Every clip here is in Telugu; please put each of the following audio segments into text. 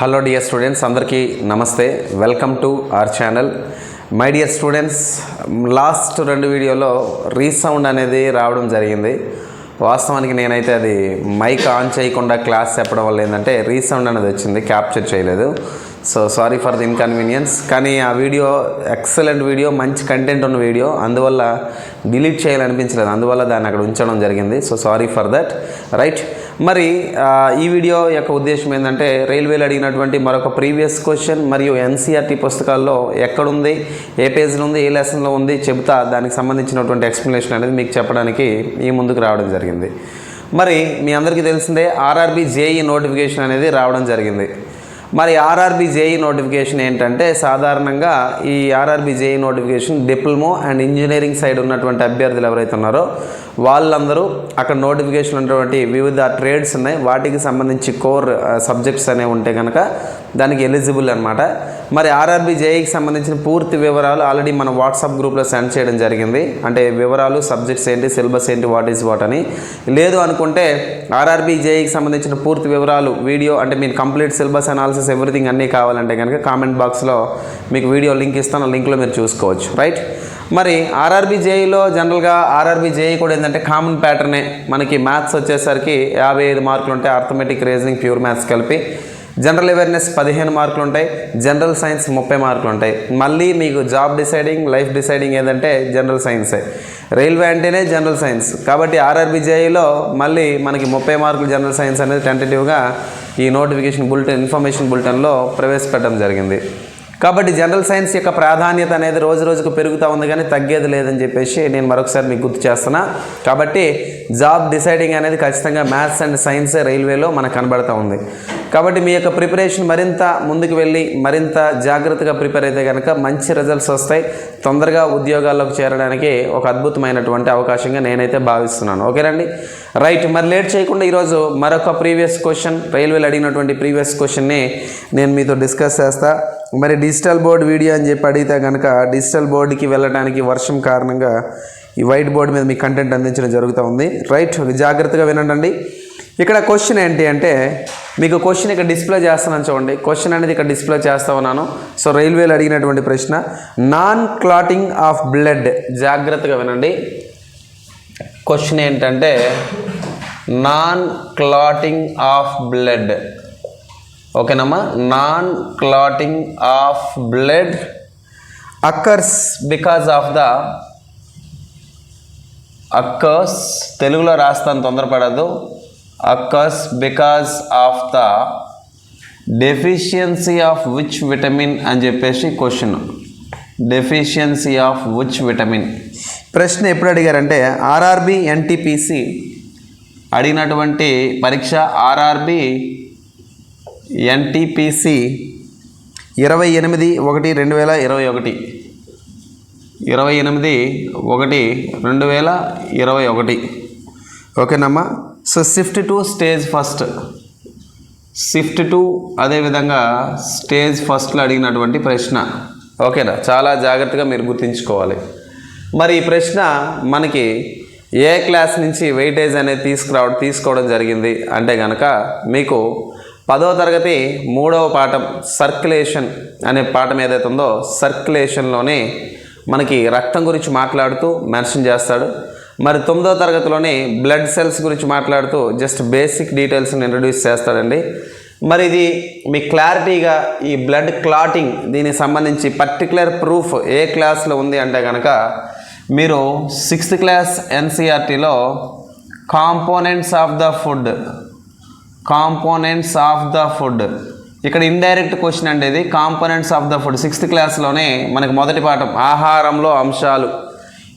హలో డియర్ స్టూడెంట్స్ అందరికీ నమస్తే. Welcome to our channel my dear students last రెండు వీడియోలో రీసౌండ్ అనేది రావడం జరిగింది. వాస్తవానికి నేనైతే అది మైక్ ఆన్ చేయకుండా క్లాస్ చెప్పడం వల్ల ఏంటంటే రీసౌండ్ అనేది వచ్చింది. క్యాప్చర్ చేయలేదు. So sorry for the inconvenience కానీ ఆ వీడియో ఎక్సలెంట్ వీడియో మంచి కంటెంట్ ఉన్న వీడియో. అందువల్ల డిలీట్ చేయాలనిపించలేదు. అందువల్ల దాన్ని అక్కడ ఉంచడం జరిగింది. So sorry for that right మరి ఈ వీడియో యొక్క ఉద్దేశం ఏంటంటే రైల్వేలు అడిగినటువంటి మరొక ప్రీవియస్ క్వశ్చన్ మరియు ఎన్సీఆర్టీ పుస్తకాల్లో ఎక్కడుంది ఏ పేజ్లో ఉంది ఏ లెసన్లో ఉంది చెబుతా దానికి సంబంధించినటువంటి ఎక్స్ప్లెనేషన్ అనేది మీకు చెప్పడానికి ఈ ముందుకు రావడం జరిగింది. మరి మీ అందరికీ తెలిసిందే ఆర్ఆర్బి జేఈ నోటిఫికేషన్ అనేది రావడం జరిగింది. మరి ఆర్ఆర్బి జేఈ నోటిఫికేషన్ ఏంటంటే సాధారణంగా ఈ RRB JE notification diploma and engineering side ఉన్నటువంటి అభ్యర్థులు ఎవరైతే ఉన్నారో వాళ్ళందరూ అక్కడ నోటిఫికేషన్ ఉన్నటువంటి వివిధ ట్రేడ్స్ ఉన్నాయి. వాటికి సంబంధించి కోర్ సబ్జెక్ట్స్ అనేవి ఉంటే కనుక దానికి ఎలిజిబుల్ అనమాట మరి ఆర్ఆర్బి జేఈకి సంబంధించిన పూర్తి వివరాలు ఆల్రెడీ మన వాట్సాప్ గ్రూప్లో సెండ్ చేయడం జరిగింది. అంటే వివరాలు సబ్జెక్ట్స్ ఏంటి సిలబస్ ఏంటి వాట్ ఈజ్ వాట్ అని. లేదు అనుకుంటే ఆర్ఆర్బి జేఈకి సంబంధించిన పూర్తి వివరాలు వీడియో అంటే మీరు కంప్లీట్ సిలబస్ అనాలిసిస్ ఎవ్రీథింగ్ అన్నీ కావాలంటే కనుక కామెంట్ బాక్స్లో మీకు వీడియో లింక్ ఇస్తాను. ఆ లింక్లో మీరు చూసుకోవచ్చు. రైట్ మరి ఆర్ఆర్బి జేఈలో జనరల్గా ఆర్ఆర్బి జేఈ కూడా ఏంటంటే కామన్ ప్యాటర్నే మనకి మ్యాథ్స్ వచ్చేసరికి యాభై ఐదు మార్కులు ఉంటాయి ఆర్థమెటిక్ రీజనింగ్ ప్యూర్ మ్యాథ్స్ కలిపి. జనరల్ అవేర్నెస్ పదిహేను మార్కులు ఉంటాయి జనరల్ సైన్స్ ముప్పై మార్కులు ఉంటాయి. మళ్ళీ మీకు జాబ్ డిసైడింగ్ లైఫ్ డిసైడింగ్ ఏంటంటే జనరల్ సైన్సే రైల్వే అంటేనే జనరల్ సైన్స్ కాబట్టి ఆర్ఆర్బి జేఈలో మళ్ళీ మనకి ముప్పై మార్కులు జనరల్ సైన్స్ అనేది టెంటేటివ్గా ఈ నోటిఫికేషన్ బులెటిన్ ఇన్ఫర్మేషన్ బులెటిన్లో ప్రవేశపెట్టడం జరిగింది. కాబట్టి జనరల్ సైన్స్ యొక్క ప్రాధాన్యత అనేది రోజు రోజుకు పెరుగుతూ ఉంది కానీ తగ్గేది లేదని చెప్పేసి నేను మరొకసారి మీకు గుర్తు చేస్తున్నా. కాబట్టి జాబ్ డిసైడింగ్ అనేది ఖచ్చితంగా మ్యాథ్స్ అండ్ సైన్స్ రైల్వేలో మనకు కనబడతా ఉంది. కాబట్టి మీ యొక్క ప్రిపరేషన్ మరింత ముందుకు వెళ్ళి మరింత జాగ్రత్తగా ప్రిపేర్ అయితే కనుక మంచి రిజల్ట్స్ వస్తాయి. తొందరగా ఉద్యోగాల్లోకి చేరడానికి ఒక అద్భుతమైనటువంటి అవకాశంగా నేనైతే భావిస్తున్నాను. ఓకేనండి రైట్ మరి లేట్ చేయకుండా ఈరోజు మరొక ప్రీవియస్ క్వశ్చన్ రైల్వేలు అడిగినటువంటి ప్రీవియస్ క్వశ్చన్ని నేను మీతో డిస్కస్ చేస్తా. మరి డిజిటల్ బోర్డ్ వీడియో అని చెప్పి అడిగితే కనుక డిజిటల్ బోర్డుకి వెళ్ళడానికి వర్షం కారణంగా ఈ వైట్ బోర్డు మీద మీ కంటెంట్ అందించడం జరుగుతూ ఉంది. రైట్ జాగ్రత్తగా వినండి ఇక్కడ క్వశ్చన్ ఏంటి అంటే మీకు క్వశ్చన్ ఇక్కడ డిస్ప్లే చేస్తున్నాను చూడండి. క్వశ్చన్ అనేది ఇక్కడ డిస్ప్లే చేస్తా ఉన్నాను. సో రైల్వేలు అడిగినటువంటి ప్రశ్న నాన్ క్లాటింగ్ ఆఫ్ బ్లడ్ జాగ్రత్తగా వినండి. క్వశ్చన్ ఏంటంటే నాన్ క్లాటింగ్ ఆఫ్ బ్లడ్ ఓకేనమ్మా? Non clotting of blood occurs because of the occurs తెలుగులో రాస్తాను తొందరపడదు occurs because of the deficiency of which vitamin అని చెప్పేసి question deficiency of which vitamin ప్రశ్న ఎప్పుడు అడిగారంటే ఆర్ఆర్బి ఎన్టీపీసీ అడిగినటువంటి పరీక్ష ఆర్ఆర్బి ఎన్టీపీసీ ఇరవై ఎనిమిది ఒకటి రెండు వేల ఇరవై ఒకటి. ఇరవై ఎనిమిది ఒకటి రెండు వేల ఇరవై ఒకటి. ఓకేనమ్మా. So shift two stage first shift two అదేవిధంగా స్టేజ్ ఫస్ట్లో అడిగినటువంటి ప్రశ్న. ఓకేనా? చాలా జాగ్రత్తగా మీరు గుర్తుంచుకోవాలి. మరి ఈ ప్రశ్న మనకి ఏ క్లాస్ నుంచి వెయిటేజ్ అనేది తీసుకురావడం తీసుకోవడం జరిగింది? అంటే కనుక మీకు పదో తరగతి మూడవ పాఠం సర్క్యులేషన్ అనే పాఠం ఏదైతే ఉందో సర్క్యులేషన్లోనే మనకి రక్తం గురించి మాట్లాడుతూ మెన్షన్ చేస్తాడు. మరి తొమ్మిదో తరగతిలోని బ్లడ్ సెల్స్ గురించి మాట్లాడుతూ జస్ట్ బేసిక్ డీటెయిల్స్ని ఇంట్రడ్యూస్ చేస్తాడండి. మరి ఇది మీ క్లారిటీగా ఈ బ్లడ్ క్లాటింగ్ దీనికి సంబంధించి పర్టికులర్ ప్రూఫ్ ఏ క్లాస్లో ఉంది అంటే కనుక మీరు sixth class ఎన్సీఆర్టీలో components of the food components of the food ఇక్కడ ఇండైరెక్ట్ క్వశ్చన్ అండి ఇది. Components of the food sixth క్లాస్లోనే మనకి మొదటి పాఠం ఆహారంలో అంశాలు.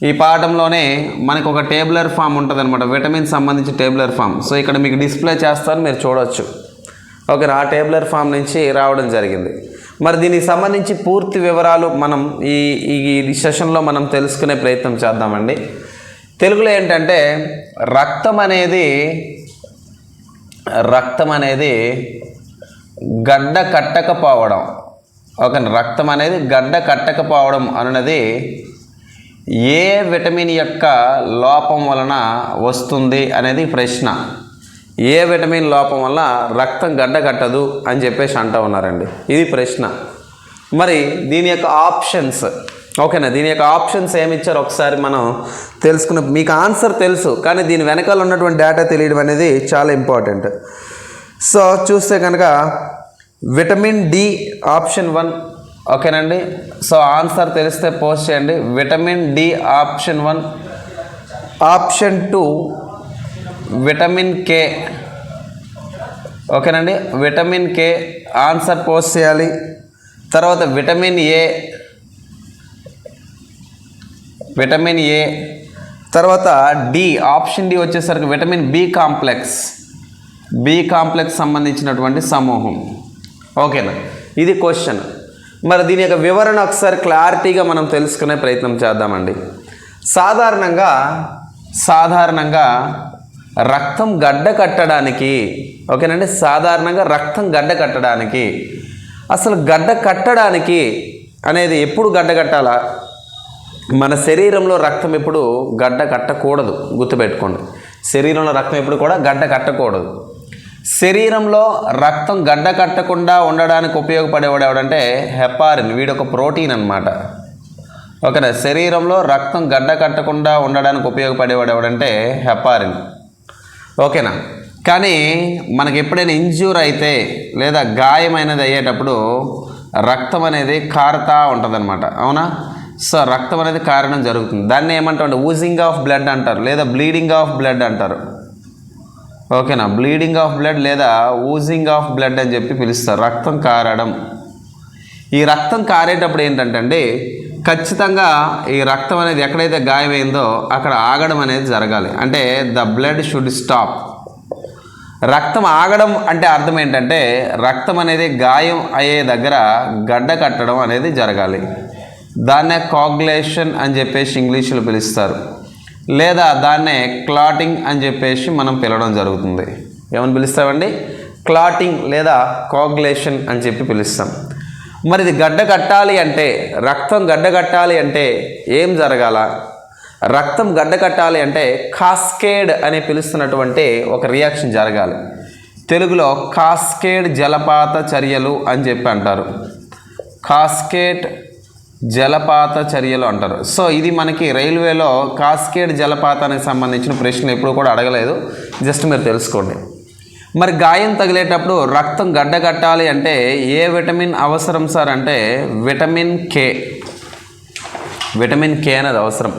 ఈ పాఠంలోనే మనకు ఒక టేబులర్ ఫామ్ ఉంటుంది అనమాట విటమిన్ సంబంధించి టేబులర్ ఫామ్. సో ఇక్కడ మీకు డిస్ప్లే చేస్తాను మీరు చూడవచ్చు ఓకే ఆ టేబులర్ ఫామ్ నుంచి రావడం జరిగింది. మరి దీనికి సంబంధించి పూర్తి వివరాలు మనం ఈ ఈ సెషన్లో మనం తెలుసుకునే ప్రయత్నం చేద్దామండి. తెలుగులో ఏంటంటే రక్తం అనేది రక్తం అనేది గడ్డ కట్టకపోవడం. ఓకే రక్తం అనేది గడ్డ కట్టకపోవడం అన్నది ఏ విటమిన్ యొక్క లోపం వలన వస్తుంది అనేది ప్రశ్న. ఏ విటమిన్ లోపం వల్ల రక్తం గడ్డ కట్టదు అని చెప్పేసి అంటూ ఉన్నారండి. ఇది ప్రశ్న. మరి దీని యొక్క ఆప్షన్స్ ఓకేనా? దీని యొక్క ఆప్షన్స్ ఏమి ఇచ్చారు ఒకసారి మనం తెలుసుకున్న మీకు ఆన్సర్ తెలుసు కానీ దీని వెనకాల ఉన్నటువంటి డేటా తెలియడం అనేది చాలా ఇంపార్టెంట్. సో చూస్తే కనుక విటమిన్ డి ఆప్షన్ వన్ ఓకేనండి. సో ఆన్సర్ తెలిస్తే పోస్ట్ చేయండి. Vitamin D option one option two vitamin K. ఓకేనండి. విటమిన్ కే ఆన్సర్ పోస్ట్ చేయాలి. తర్వాత విటమిన్ ఏ విటమిన్ ఏ. తర్వాత డి ఆప్షన్ డి వచ్చేసరికి vitamin B complex. B complex సంబంధించినటువంటి సమూహం. ఓకేనా. ఇది క్వశ్చన్. మరి దీని యొక్క వివరణ ఒకసారి క్లారిటీగా మనం తెలుసుకునే ప్రయత్నం చేద్దామండి. సాధారణంగా సాధారణంగా రక్తం గడ్డ కట్టడానికి ఓకేనండి? సాధారణంగా రక్తం గడ్డ కట్టడానికి అసలు గడ్డ కట్టడానికి అనేది ఎప్పుడు గడ్డ కట్టాలా? మన శరీరంలో రక్తం ఎప్పుడు గడ్డ కట్టకూడదు గుర్తుపెట్టుకోండి. శరీరంలో రక్తం ఎప్పుడు కూడా గడ్డ కట్టకూడదు. శరీరంలో రక్తం గడ్డ కట్టకుండా ఉండడానికి ఉపయోగపడేవాడు ఎవడంటే హెపారిన్. వీడొక ప్రోటీన్ అన్నమాట. ఓకేనా? శరీరంలో రక్తం గడ్డ కట్టకుండా ఉండడానికి ఉపయోగపడేవాడు ఎవడంటే హెపారిన్. ఓకేనా? కానీ మనకి ఎప్పుడైనా ఇంజ్యూర్ అయితే లేదా గాయమైనది అయ్యేటప్పుడు రక్తం అనేది కారుతా ఉంటుందన్నమాట. అవునా? సో రక్తం అనేది కారణం జరుగుతుంది. దాన్ని ఏమంటారు? ఊజింగ్ ఆఫ్ బ్లడ్ అంటారు లేదా బ్లీడింగ్ ఆఫ్ బ్లడ్ అంటారు. ఓకేనా? బ్లీడింగ్ ఆఫ్ బ్లడ్ లేదా ఊజింగ్ ఆఫ్ బ్లడ్ అని చెప్పి పిలుస్తారు. రక్తం కారడం. ఈ రక్తం కారేటప్పుడు ఏంటంటే ఖచ్చితంగా ఈ రక్తం అనేది ఎక్కడైతే గాయమైందో అక్కడ ఆగడం అనేది జరగాలి. అంటే ద బ్లడ్ షుడ్ స్టాప్ రక్తం ఆగడం అంటే అర్థం ఏంటంటే రక్తం అనేది గాయం అయ్యే దగ్గర గడ్డ కట్టడం అనేది జరగాలి. దాన్నే కాగ్లేషన్ అని చెప్పేసి ఇంగ్లీషులో పిలుస్తారు. లేదా దాన్నే క్లాటింగ్ అని చెప్పేసి మనం పిలవడం జరుగుతుంది. ఏమని పిలుస్తామండి? క్లాటింగ్ లేదా కాగ్లేషన్ అని చెప్పి పిలుస్తాం. మరి ఇది గడ్డ కట్టాలి అంటే రక్తం గడ్డ కట్టాలి అంటే ఏం జరగాల? రక్తం గడ్డ కట్టాలి అంటే కాస్కేడ్ అని పిలుస్తున్నటువంటి ఒక రియాక్షన్ జరగాలి. తెలుగులో కాస్కేడ్ జలపాత చర్యలు అని చెప్పి అంటారు. కాస్కేట్ జలపాత చర్యలు అంటారు. సో ఇది మనకి రైల్వేలో కాస్కేడ్ జలపాతానికి సంబంధించిన ప్రశ్న ఎప్పుడు కూడా అడగలేదు. జస్ట్ మీరు తెలుసుకోండి. మరి గాయం తగిలేటప్పుడు రక్తం గడ్డగట్టాలి అంటే ఏ విటమిన్ అవసరం సార్? అంటే విటమిన్ కే. విటమిన్ కే అనేది అవసరం.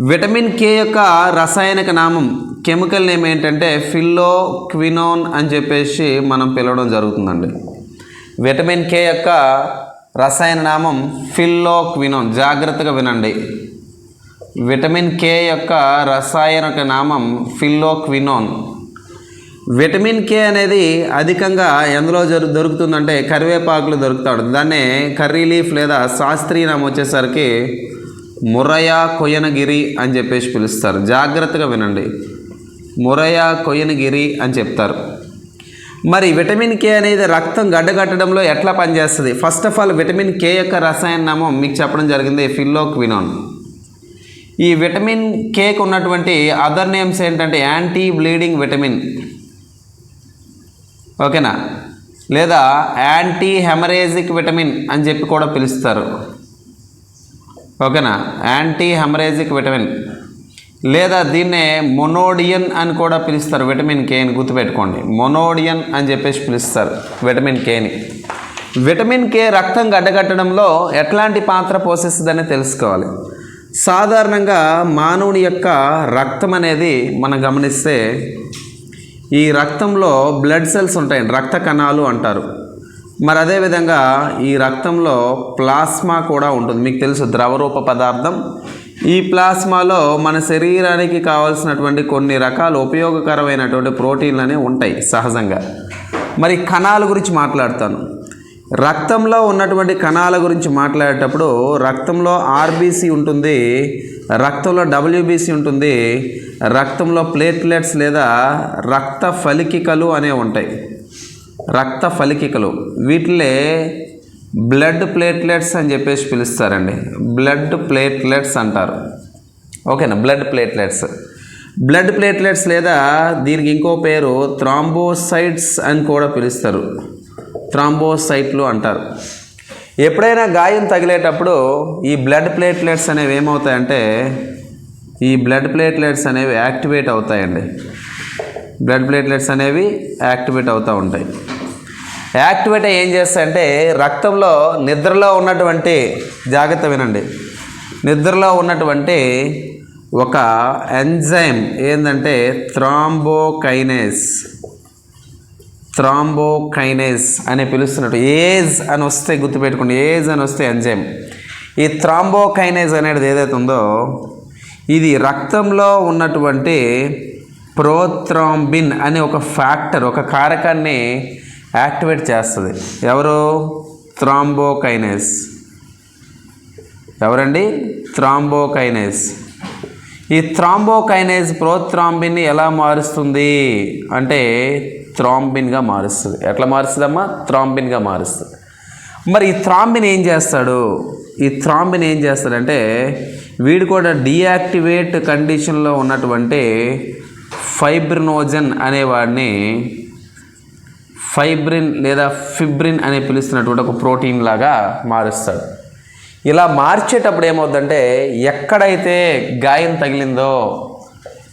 విటమిన్ కే యొక్క రసాయనిక నామం కెమికల్ నేమ్ ఏంటంటే ఫిల్లో క్వినోన్ అని చెప్పేసి మనం పిలవడం జరుగుతుందండి. విటమిన్ కే యొక్క రసాయన నామం ఫిల్లోక్ వినోన్ జాగ్రత్తగా వినండి. విటమిన్ కే యొక్క రసాయనిక నామం ఫిల్లోక్ వినోన్ విటమిన్ కే అనేది అధికంగా ఎందులో జరు దొరుకుతుందంటే కరివేపాకులు దొరుకుతాడు దాన్నే కర్రీ లీఫ్ లేదా శాస్త్రీయ నామం వచ్చేసరికి మురయ కొయ్యనగిరి అని చెప్పేసి పిలుస్తారు. జాగ్రత్తగా వినండి. మురయ కొయ్యనగిరి అని చెప్తారు. మరి విటమిన్ కే అనేది రక్తం గడ్డగట్టడంలో ఎట్లా పనిచేస్తుంది? First of all vitamin K యొక్క రసాయన నామం మీకు చెప్పడం జరిగింది ఫిల్లోక్వినోన్. ఈ విటమిన్ కేకు ఉన్నటువంటి అదర్ నేమ్స్ ఏంటంటే యాంటీ బ్లీడింగ్ విటమిన్ ఓకేనా లేదా యాంటీ హెమరేజిక్ విటమిన్ అని చెప్పి కూడా పిలుస్తారు. ఓకేనా యాంటీ హెమరేజిక్ విటమిన్ లేదా దీన్నే మొనోడియన్ అని కూడా పిలుస్తారు. విటమిన్ కేని గుర్తుపెట్టుకోండి. మొనోడియన్ అని చెప్పేసి పిలుస్తారు. విటమిన్ కేని విటమిన్ కే రక్తం గడ్డగట్టడంలో ఎట్లాంటి పాత్ర పోషిస్తుందని తెలుసుకోవాలి. సాధారణంగా మానవుని యొక్క రక్తం అనేది మనం గమనిస్తే ఈ రక్తంలో బ్లడ్ సెల్స్ ఉంటాయి. రక్త కణాలు అంటారు. మరి అదేవిధంగా ఈ రక్తంలో ప్లాస్మా కూడా ఉంటుంది. మీకు తెలుసు ద్రవరూప పదార్థం ఈ ప్లాస్మాలో మన శరీరానికి కావాల్సినటువంటి కొన్ని రకాల ఉపయోగకరమైనటువంటి ప్రోటీన్లు అనేవి ఉంటాయి సహజంగా. మరి కణాల గురించి మాట్లాడతాను. రక్తంలో ఉన్నటువంటి కణాల గురించి మాట్లాడేటప్పుడు రక్తంలో ఆర్బీసీ ఉంటుంది రక్తంలో డబ్ల్యూబీసీ ఉంటుంది రక్తంలో ప్లేట్లెట్స్ లేదా రక్త ఫలికికలు అనేవి ఉంటాయి. రక్త ఫలికికలు. వీటిలే బ్లడ్ ప్లేట్లెట్స్ అని చెప్పేసి పిలుస్తారండి. బ్లడ్ ప్లేట్లెట్స్ అంటారు. ఓకేనా? బ్లడ్ ప్లేట్లెట్స్ బ్లడ్ ప్లేట్లెట్స్ లేదా దీనికి ఇంకో పేరు థ్రాంబోసైట్స్ అని కూడా పిలుస్తారు. థ్రాంబోసైట్లు అంటారు. ఎప్పుడైనా గాయం తగిలేటప్పుడు ఈ బ్లడ్ ప్లేట్లెట్స్ అనేవి ఏమవుతాయంటే ఈ బ్లడ్ ప్లేట్లెట్స్ అనేవి యాక్టివేట్ అవుతాయండి. బ్లడ్ ప్లేట్లెట్స్ అనేవి యాక్టివేట్ అవుతూ ఉంటాయి. యాక్టివేట్ ఏం చేస్తాయంటే రక్తంలో నిద్రలో ఉన్నటువంటి జాగ్రత్త వినండి. నిద్రలో ఉన్నటువంటి ఒక ఎంజైమ్ ఏంటంటే థ్రాంబోకైనేస్. థ్రాంబోకైనేస్ అని పిలుస్తున్నట్టు ఏజ్ అని వస్తే గుర్తుపెట్టుకోండి ఏజ్ అని వస్తే ఎంజైమ్. ఈ థ్రాంబోకైనేజ్ అనేది ఏదైతే ఉందో ఇది రక్తంలో ఉన్నటువంటి ప్రోథ్రాంబిన్ అనే ఒక ఫ్యాక్టర్ ఒక కారకాన్ని యాక్టివేట్ చేస్తుంది. ఎవరు? థ్రాంబోకైనేస్ ఎవరండి? థ్రాంబోకైనేస్ ఈ థ్రాంబోకైనేజ్ ప్రోథ్రాంబిన్ని ఎలా మారుస్తుంది? అంటే థ్రాంబిన్గా మారుస్తుంది. ఎట్లా మారుస్తుందమ్మా? థ్రాంబిన్గా మారుస్తుంది. మరి ఈ థ్రాంబిన్ ఏం చేస్తాడు? ఈ థ్రాంబిన్ ఏం చేస్తాడంటే వీడు కూడా డీయాక్టివేట్ కండిషన్లో ఉన్నటువంటి ఫైబ్రినోజన్ అనేవాడిని ఫైబ్రిన్ లేదా ఫిబ్రిన్ అనే పిలుస్తున్నటువంటి ఒక ప్రోటీన్ లాగా మారుస్తాడు. ఇలా మార్చేటప్పుడు ఏమవుద్దంటే ఎక్కడైతే గాయం తగిలిందో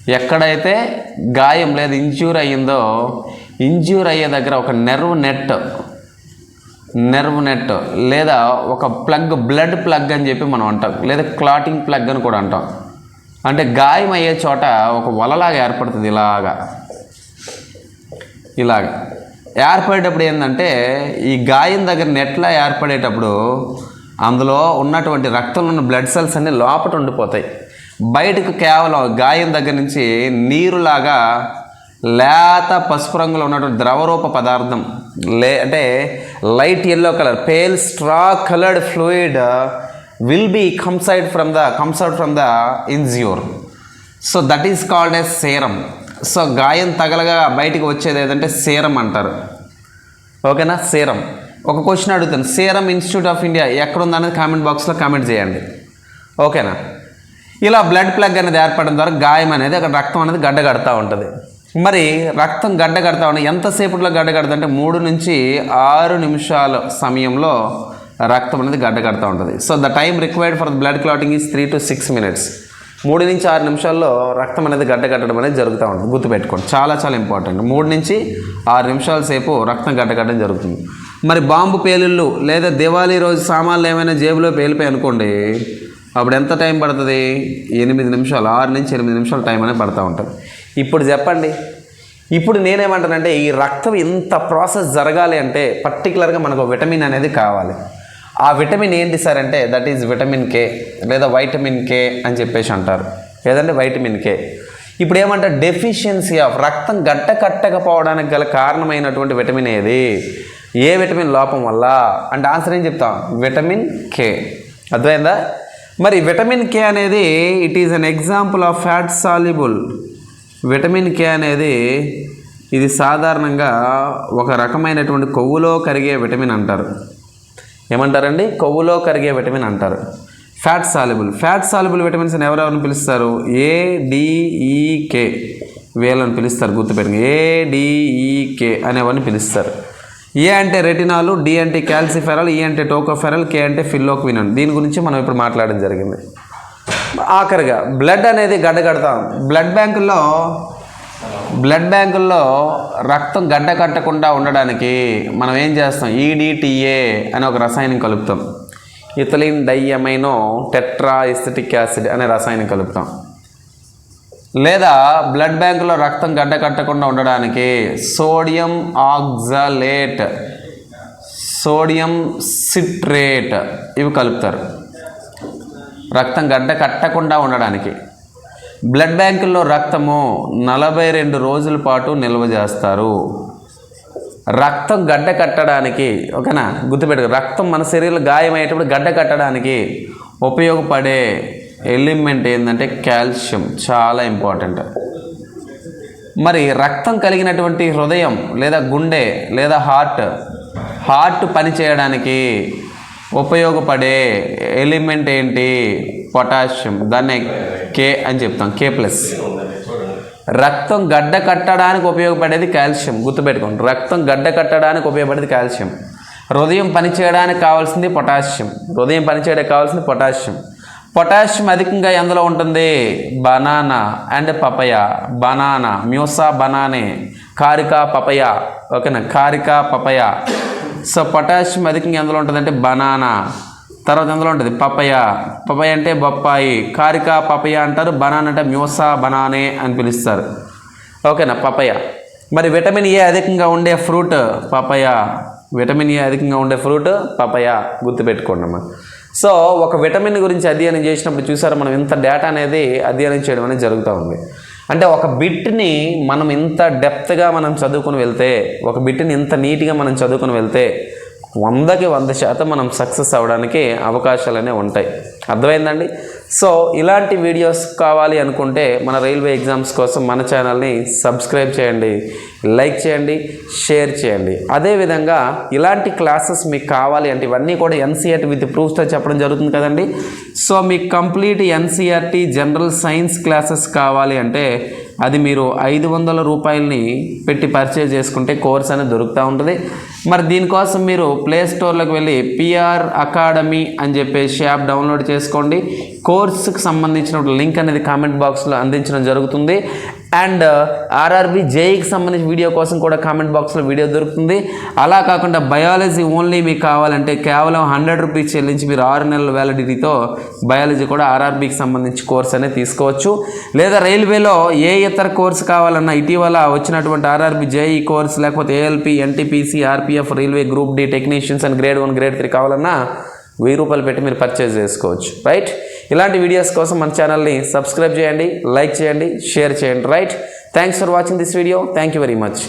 ఎక్కడైతే గాయం లేదా ఇంజ్యూర్ అయ్యిందో ఇంజ్యూర్ అయ్యే దగ్గర ఒక నెర్వ్ నెట్ నెర్వ్ నెట్ లేదా ఒక ప్లగ్ బ్లడ్ ప్లగ్ అని చెప్పి మనం అంటాం లేదా క్లాటింగ్ ప్లగ్ అని కూడా అంటాం. అంటే గాయం అయ్యే చోట ఒక వలలాగా ఏర్పడుతుంది ఇలాగా. ఇలాగ. ఏర్పడేటప్పుడు ఏంటంటే ఈ గాయం దగ్గర నెట్లా ఏర్పడేటప్పుడు అందులో ఉన్నటువంటి రక్తంలో ఉన్న బ్లడ్ సెల్స్ అన్నీ లోపట ఉండిపోతాయి. బయటకు కేవలం గాయం దగ్గర నుంచి నీరులాగా లేత పసుపు రంగులో ఉన్నటువంటి ద్రవరూప పదార్థం లే అంటే light yellow colour pale straw coloured fluid will be comes out from the comes out from the injure so that is called as serum so గాయం తగలగా బయటికి వచ్చేది ఏదంటే సీరం అంటారు. ఓకేనా? సీరం. ఒక క్వశ్చన్ అడుగుతాను. సీరం ఇన్స్టిట్యూట్ ఆఫ్ ఇండియా ఎక్కడ ఉందనేది కామెంట్ బాక్స్లో కామెంట్ చేయండి. ఓకేనా? ఇలా బ్లడ్ ప్లగ్ అనేది ఏర్పడడం ద్వారా గాయం అనేది అక్కడ రక్తం అనేది గడ్డ కడతా ఉంటుంది. మరి రక్తం గడ్డ కడతా ఉంటే ఎంతసేపట్లో గడ్డ కడతంటే అంటే మూడు నుంచి ఆరు నిమిషాల సమయంలో రక్తం అనేది గడ్డ కడతా ఉంటుంది. So the time required for blood clotting is three to six minutes మూడు నుంచి ఆరు నిమిషాల్లో రక్తం అనేది గడ్డగట్టడం అనేది జరుగుతూ ఉంటుంది. గుర్తుపెట్టుకోండి. చాలా చాలా ఇంపార్టెంట్. మూడు నుంచి ఆరు నిమిషాల సేపు రక్తం గడ్డగట్టడం జరుగుతుంది. మరి బాంబు పేలుళ్ళు లేదా దివాళీ రోజు సామాన్లు ఏమైనా జేబులో పేలిపోయి అనుకోండి అప్పుడు ఎంత టైం పడుతుంది? ఎనిమిది నిమిషాలు. ఆరు నుంచి ఎనిమిది నిమిషాలు టైం అనేది పడుతూ ఉంటుంది. ఇప్పుడు చెప్పండి. ఇప్పుడు నేనేమంటానంటే ఈ రక్తం ఇంత ప్రాసెస్ జరగాలి అంటే పర్టికులర్గా మనకు విటమిన్ అనేది కావాలి. ఆ విటమిన్ ఏంటి సార్ అంటే దట్ ఈజ్ విటమిన్ కే లేదా వైటమిన్ కే అని చెప్పేసి అంటారు. లేదంటే వైటమిన్ కే ఇప్పుడు ఏమంటారు డెఫిషియన్సీ ఆఫ్ రక్తం గడ్డ కట్టకపోవడానికి గల కారణమైనటువంటి విటమిన్ ఏది? ఏ విటమిన్ లోపం వల్ల? అంటే ఆన్సర్ ఏం చెప్తాం? విటమిన్ కే అర్థమైందా? మరి విటమిన్ కే అనేది it is an example of fat soluble vitamin K అనేది ఇది సాధారణంగా ఒక రకమైనటువంటి కొవ్వులో కరిగే విటమిన్ అంటారు. ఏమంటారండి? కొవ్వులో కరిగే విటమిన్ అంటారు. Fat soluble. Fat soluble vitamins ఎవరెవరిని పిలుస్తారు? ఏడిఈకే వీళ్ళని పిలుస్తారు గుర్తుపెట్టుకుని ఏడిఈకే అనేవన్నీ పిలుస్తారు? ఏ అంటే రెటినాలు డి అంటే క్యాల్సిఫెరల్ ఈ అంటే టోకోఫెరల్ కే అంటే ఫిల్లోక్వినన్. దీని గురించి మనం ఇప్పుడు మాట్లాడడం జరిగింది. ఆఖరిగా బ్లడ్ అనేది గడ్డగడతాం. బ్లడ్ బ్యాంకుల్లో బ్లడ్ బ్యాంకుల్లో రక్తం గడ్డ కట్టకుండా ఉండడానికి మనం ఏం చేస్తాం? ఈడిటిఏ అనే ఒక రసాయనం కలుపుతాం. Ethylene diamino tetra acetic acid అనే రసాయనం కలుపుతాం. లేదా బ్లడ్ బ్యాంకులో రక్తం గడ్డ కట్టకుండా ఉండడానికి సోడియం ఆక్జలేట్ సోడియం సిట్రేట్ ఇవి కలుపుతారు. రక్తం గడ్డ కట్టకుండా ఉండడానికి. బ్లడ్ బ్యాంకుల్లో రక్తము నలభై రెండు రోజుల పాటు నిల్వ చేస్తారు. రక్తం గడ్డ కట్టడానికి ఓకేనా? గుర్తుపెట్టు రక్తం మన శరీరంలో గాయమయ్యేటప్పుడు గడ్డ కట్టడానికి ఉపయోగపడే ఎలిమెంట్ ఏంటంటే కాల్షియం. చాలా ఇంపార్టెంట్. మరి రక్తం కలిగినటువంటి హృదయం లేదా గుండె లేదా హార్ట్ హార్ట్ పని చేయడానికి ఉపయోగపడే ఎలిమెంట్ ఏంటి? పొటాషియం. దాన్ని కే అని చెప్తాం. కే ప్లస్ రక్తం గడ్డ కట్టడానికి ఉపయోగపడేది కాల్షియం. గుర్తుపెట్టుకోండి. రక్తం గడ్డ కట్టడానికి ఉపయోగపడేది కాల్షియం. హృదయం పనిచేయడానికి కావాల్సింది పొటాషియం. హృదయం పనిచేయడానికి కావాల్సింది పొటాషియం. పొటాషియం అధికంగా ఎందులో ఉంటుంది? Banana and papaya. బనానా. మ్యూసా బనానే. Carica papaya. ఓకేనా? Carica papaya. సో పొటాషియం అధికంగా ఎందులో ఉంటుందంటే బనానా తర్వాత ఎందులో ఉంటుంది? పపయ పపయ అంటే బొప్పాయి. కారిక పపయ అంటారు. బనానా అంటే మ్యూసా బనానే అని పిలుస్తారు. ఓకేనా పపయ మరి విటమిన్ ఏ అధికంగా ఉండే ఫ్రూట్ పపయ విటమిన్ ఏ అధికంగా ఉండే ఫ్రూట్ పపయ గుర్తుపెట్టుకోండి అమ్మా. సో ఒక విటమిన్ గురించి అధ్యయనం చేసినప్పుడు చూసారా మనం ఇంత డేటా అనేది అధ్యయనం చేయడం అనేది జరుగుతూ ఉంది. అంటే ఒక బిట్ని మనం ఇంత డెప్త్గా మనం చదువుకుని వెళ్తే ఒక బిట్ని ఇంత నీట్గా మనం చదువుకుని వెళ్తే వందకి వంద శాతం మనం సక్సెస్ అవ్వడానికి అవకాశాలు అనేవి ఉంటాయి. అర్థమైందండి? సో ఇలాంటి వీడియోస్ కావాలి అనుకుంటే మన రైల్వే ఎగ్జామ్స్ కోసం మన ఛానల్ని సబ్స్క్రైబ్ చేయండి లైక్ చేయండి షేర్ చేయండి. అదేవిధంగా ఇలాంటి క్లాసెస్ మీకు కావాలి అంటే ఇవన్నీ కూడా ఎన్సీఆర్టీ విత్ ప్రూఫ్స్తో చెప్పడం జరుగుతుంది కదండి? సో మీకు complete NCERT general science classes కావాలి అంటే అది మీరు ఐదు వందల రూపాయలని పెట్టి పర్చేజ్ చేసుకుంటే కోర్స్ అనేది దొరుకుతూ ఉంటుంది. మరి దీనికోసం మీరు ప్లే స్టోర్లోకి వెళ్ళి పిఆర్ అకాడమీ అని చెప్పేసి యాప్ డౌన్లోడ్ చేసుకోండి. కోర్సుకు సంబంధించిన లింక్ అనేది కామెంట్ బాక్స్లో అందించడం జరుగుతుంది. అండ్ uh, ఆర్ఆర్బి జేఈకి సంబంధించిన వీడియో కోసం కూడా కామెంట్ బాక్స్లో వీడియో దొరుకుతుంది. అలా కాకుండా బయాలజీ ఓన్లీ మీకు కావాలంటే కేవలం హండ్రెడ్ రూపీస్ చెల్లించి మీరు ఆరు నెలల వ్యాలిడిటీతో బయాలజీ కూడా ఆర్ఆర్బికి సంబంధించి కోర్స్ అనేది తీసుకోవచ్చు. లేదా రైల్వేలో ఏ ఇతర కోర్సు కావాలన్నా ఇటీవల వచ్చినటువంటి ఆర్ఆర్బి జేఈ కోర్స్ లేకపోతే ALP NTPC RPF railway group D technicians and grade one grade three కావాలన్నా వెయ్యి రూపాయలు పెట్టి మీరు పర్చేజ్ చేసుకోవచ్చు. రైట్ ఇలాంటి వీడియోస్ కోసం మన ఛానల్ని సబ్స్క్రైబ్ చేయండి లైక్ చేయండి షేర్ చేయండి. Right thanks for watching this video thank you very much